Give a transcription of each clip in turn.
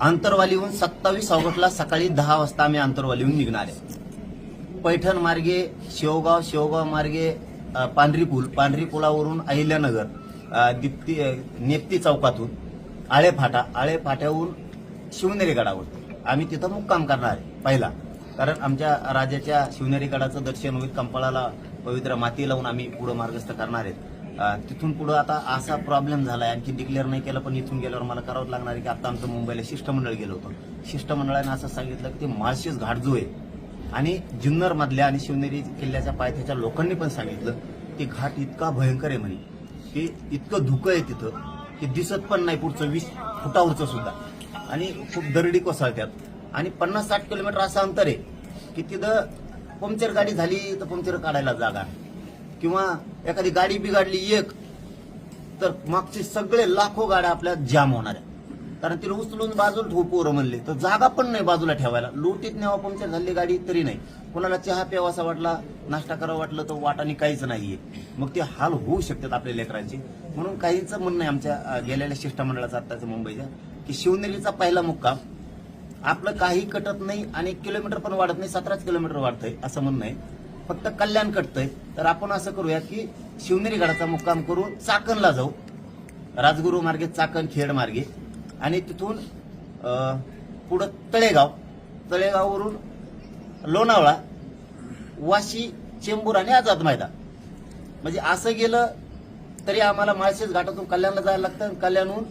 आंतरवालीहून सत्तावीस ऑगस्टला सकाळी दहा वाजता आम्ही आंतरवालीहून निघणार आहे. पैठण मार्गे शेवगाव शेवगाव मार्गे अ, पांढरी पूल पांढरी पुलावरून अहिल्यानगर दिप्ती नेप्ती चौकातून आळेफाटा फाटा शिवनेरी गडावर. आम्ही तिथं मुक्काम करणार आहे पहिला. कारण आमच्या राजाच्या शिवनेरी गडाचं दर्शन होईल कंपाळाला पवित्र माती लावून आम्ही पुढं मार्गस्थ करणार आहेत. तिथून पुढं आता असा प्रॉब्लेम झाला आणखी डिक्लेअर नाही केलं पण इथून गेल्यावर मला करावं लागणार आहे की आता आमचं मुंबईला शिष्टमंडळ गेलं होतं. शिष्टमंडळाने असं सांगितलं की ते माळशेज घाट जो आहे आणि जुन्नर मधल्या आणि शिवनेरी किल्ल्याच्या पायथ्याच्या लोकांनी पण सांगितलं की घाट इतका भयंकर आहे म्हणे. की इतकं धुकं आहे तिथं की दिसत पण नाही पुढचं वीस फुटावरचं सुद्धा. आणि खूप दरडी कोसळत्यात आणि पन्नास साठ किलोमीटर असं अंतर आहे की तिथं पंक्चर गाडी झाली तर पंक्चर काढायला जागा आहे किंवा एखादी गाडी बिघडली एक तर मागचे सगळे लाखो गाड्या आपल्या जाम होणार आहेत. कारण तिला उचलून बाजूला ठेवू पोरं म्हणले. तर जागा पण नाही बाजूला ठेवायला. लुटीत नेवा पंक्चर झाली गाडी तरी नाही. कोणाला चहा प्यावासा वाटला नाश्ता करावा वाटलं तर वाटाने काहीच नाहीये. मग ते हाल होऊ शकतात आपल्या लेकरांचे. म्हणून काहीच म्हणणं आहे आमच्या गेलेल्या शिष्टमंडळाचं आत्ताचं मुंबईच्या की शिवनेरीचा पहिला मुक्काम आपलं काही कटत नाही आणि किलोमीटर पण वाढत नाही सतराच किलोमीटर वाढतंय असं म्हणणं आहे. फक्त कल्याण कटतंय. तर आपण असं करूया की शिवनेरी गडाचा मुक्काम करून चाकणला जाऊ. राजगुरू मार्गे चाकण खेड मार्गे. आणि तिथून पुढं तळेगाव. तळेगाववरून लोणावळा वाशी चेंबूर आणि आझाद मैदान. म्हणजे असं गेलं तरी आम्हाला माळशेज घाटातून कल्याणला जायला लागतं आणि कल्याणहून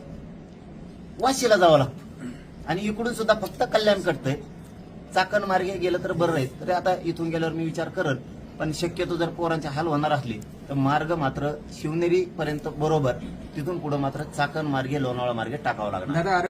वाशीला जावं लागतं. आणि इकडून सुद्धा फक्त कल्याण कटतंय. चाकण मार्गे गेलं तर बरं राहील. तरी आता इथून गेल्यावर मी विचार करत पण शक्यतो जर पोरांचे हाल होणार असले तर मार्ग मात्र शिवनेरी पर्यंत बरोबर. तिथून पुढे मात्र चाकण मार्गे लोणावळा मार्गे टाकावा लागणार.